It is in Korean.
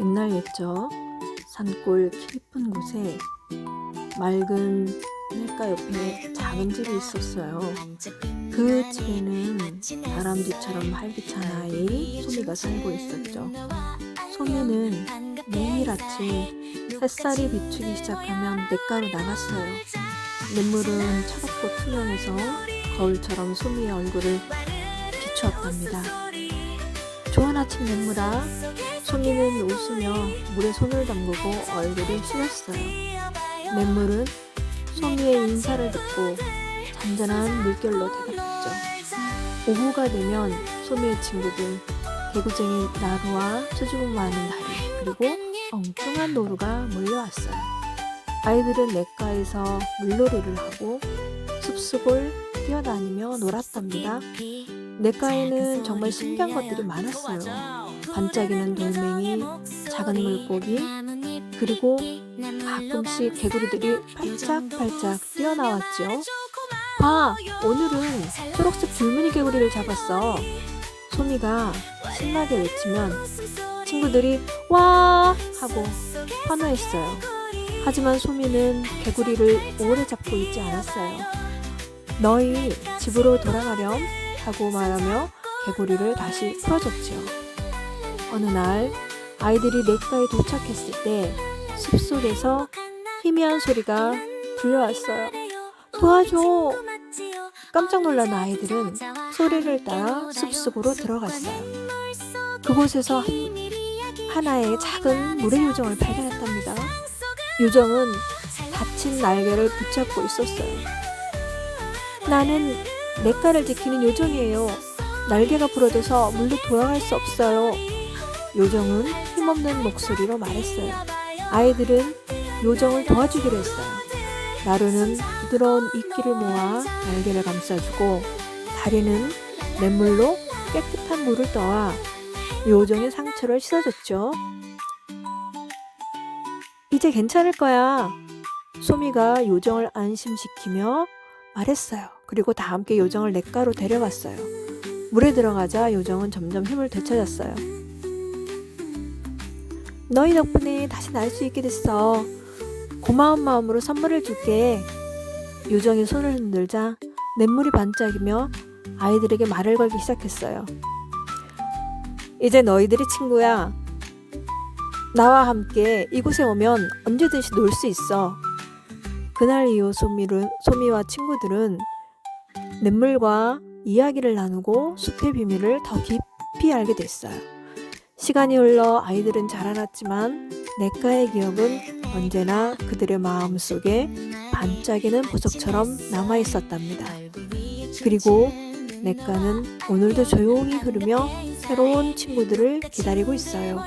옛날 옛적 산골 깊은 곳에 맑은 냇가 옆에 작은 집이 있었어요. 그 집에는 다람쥐처럼 활기찬 아이 소미가 살고 있었죠. 소미는 매일 아침 햇살이 비추기 시작하면 냇가로 나갔어요. 냇물은 차갑고 투명해서 거울처럼 소미의 얼굴을 비추었답니다. 좋은 아침 냇물아 소미는 웃으며 물에 손을 담그고 얼굴이 숙였어요. 냇물은 소미의 인사를 듣고 잔잔한 물결로 대답했죠. 오후가 되면 소미의 친구들 개구쟁이 나루와 수줍음 많은 다리 그리고 엉뚱한 노루가 몰려왔어요. 아이들은 냇가에서 물놀이를 하고 숲속을 뛰어다니며 놀았답니다. 냇가에는 정말 신기한 것들이 많았어요. 반짝이는 돌멩이, 작은 물고기, 그리고 가끔씩 개구리들이 팔짝팔짝 뛰어나왔죠. 봐, 오늘은 초록색 줄무늬 개구리를 잡았어. 소미가 신나게 외치면 친구들이 와 하고 환호했어요. 하지만 소미는 개구리를 오래 잡고 있지 않았어요. 너희 집으로 돌아가렴 하고 말하며 개구리를 다시 풀어줬지요. 어느 날 아이들이 냇가에 도착했을 때 숲속에서 희미한 소리가 들려왔어요. 도와줘! 깜짝 놀란 아이들은 소리를 따라 숲속으로 들어갔어요. 그곳에서 하나의 작은 물의 요정을 발견했답니다. 요정은 다친 날개를 붙잡고 있었어요. 나는 냇가를 지키는 요정이에요. 날개가 부러져서 물로 돌아갈 수 없어요. 요정은 힘없는 목소리로 말했어요. 아이들은 요정을 도와주기로 했어요. 나루는 부드러운 이끼를 모아 날개를 감싸주고 다리는 냇물로 깨끗한 물을 떠와 요정의 상처를 씻어줬죠. 이제 괜찮을 거야. 소미가 요정을 안심시키며 말했어요. 그리고 다 함께 요정을 냇가로 데려갔어요. 물에 들어가자 요정은 점점 힘을 되찾았어요. 너희 덕분에 다시 날 수 있게 됐어. 고마운 마음으로 선물을 줄게. 요정이 손을 흔들자 냇물이 반짝이며 아이들에게 말을 걸기 시작했어요. 이제 너희들이 친구야. 나와 함께 이곳에 오면 언제든지 놀 수 있어. 그날 이후 소미는, 소미와 친구들은 냇물과 이야기를 나누고 숲의 비밀을 더 깊이 알게 됐어요. 시간이 흘러 아이들은 자라났지만 냇가의 기억은 언제나 그들의 마음 속에 반짝이는 보석처럼 남아 있었답니다. 그리고 냇가는 오늘도 조용히 흐르며 새로운 친구들을 기다리고 있어요.